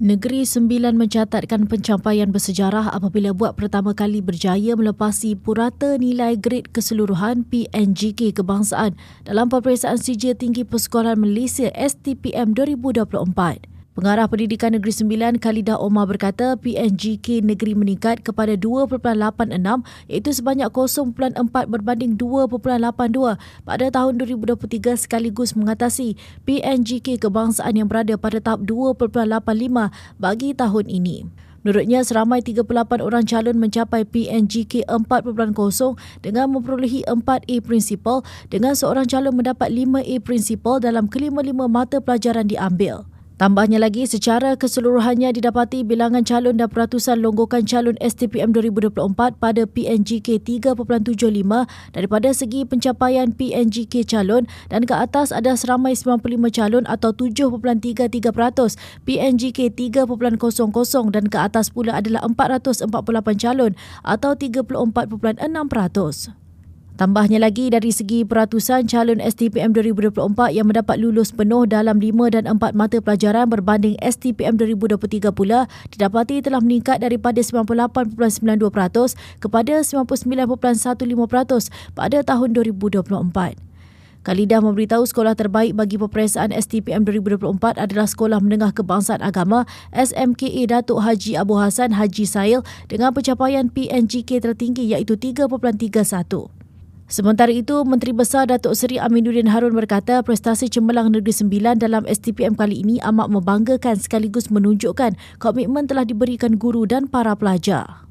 Negeri Sembilan mencatatkan pencapaian bersejarah apabila buat pertama kali berjaya melepasi purata nilai grade keseluruhan PNGK kebangsaan dalam peperiksaan sijil tinggi persekolahan Malaysia STPM 2024. Pengarah Pendidikan Negeri Sembilan Khalidah Omar berkata PNGK negeri meningkat kepada 2.86 iaitu sebanyak 0.4 berbanding 2.82 pada tahun 2023 sekaligus mengatasi PNGK kebangsaan yang berada pada tahap 2.85 bagi tahun ini. Menurutnya, seramai 38 orang calon mencapai PNGK 4.0 dengan memperolehi 4A prinsipal dengan seorang calon mendapat 5A prinsipal dalam kelima-lima mata pelajaran diambil. Tambahnya lagi, secara keseluruhannya didapati bilangan calon dan peratusan longgokan calon STPM 2024 pada PNGK 3.75 daripada segi pencapaian PNGK calon dan ke atas ada seramai 95 calon atau 7.33%, PNGK 3.00 dan ke atas pula adalah 448 calon atau 34.6%. Tambahnya lagi dari segi peratusan calon STPM 2024 yang mendapat lulus penuh dalam 5 dan 4 mata pelajaran berbanding STPM 2023 pula didapati telah meningkat daripada 98.92% kepada 99.15% pada tahun 2024. Kalidah memberitahu sekolah terbaik bagi peperiksaan STPM 2024 adalah Sekolah Menengah Kebangsaan Agama SMKA Datuk Haji Abu Hassan Haji Sail dengan pencapaian PNGK tertinggi iaitu 3.31. Sementara itu, Menteri Besar Datuk Seri Aminuddin Harun berkata prestasi cemerlang Negeri Sembilan dalam STPM kali ini amat membanggakan sekaligus menunjukkan komitmen telah diberikan guru dan para pelajar.